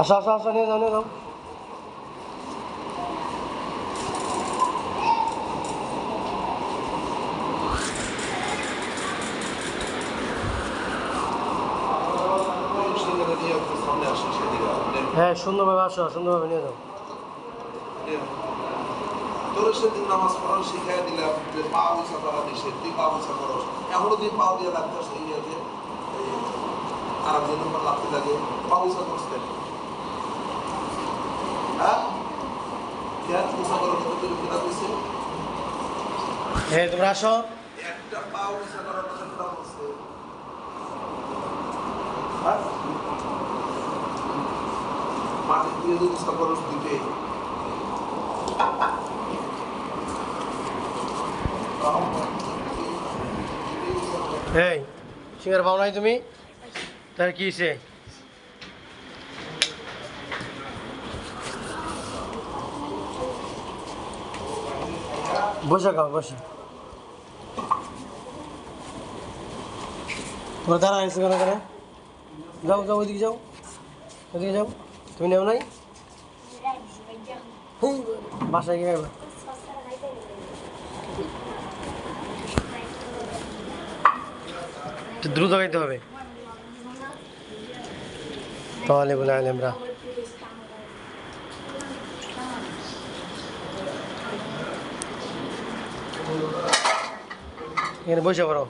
আসো আসো আসো নিয়ে যাও নিয়ে যাও। নিয়ে আসি সেদিকে হ্যাঁ সুন্দরভাবে আসো, সুন্দরভাবে নিয়ে যাও। তোর সেদিন নামাজ পড়ানো শিখাই দিলাম যে পা উঁচা করা নিষেধ তুই পা উঁচা করস এখনও তুই পা দিয়ে আরাম যেন আমার লাগতে লাগে পা উঁচা করস কেন হ্যাঁ কেন উঁচা করার কথা তুই কেনা দিছে হ্যাঁ তোমরা আসো একটা পা উঁচা করার কথা কেনা বলছে হ্যাঁ মাটি দিয়ে যদি দিবে এই সিঙ্গার পাও নাই তুমি? তার কি হয়েছে বসে খাও বসে। তোমরা দাঁড়া এসে কেন করে যাও যাও, ওইদিকে যাও। ওইদিকে যাও। তুমি নেও নাই? বাসায় গিয়ে একটু দ্রুত গাইতে হবে। তাহলে বলে আলেমরা এখানে বসে পড়ো।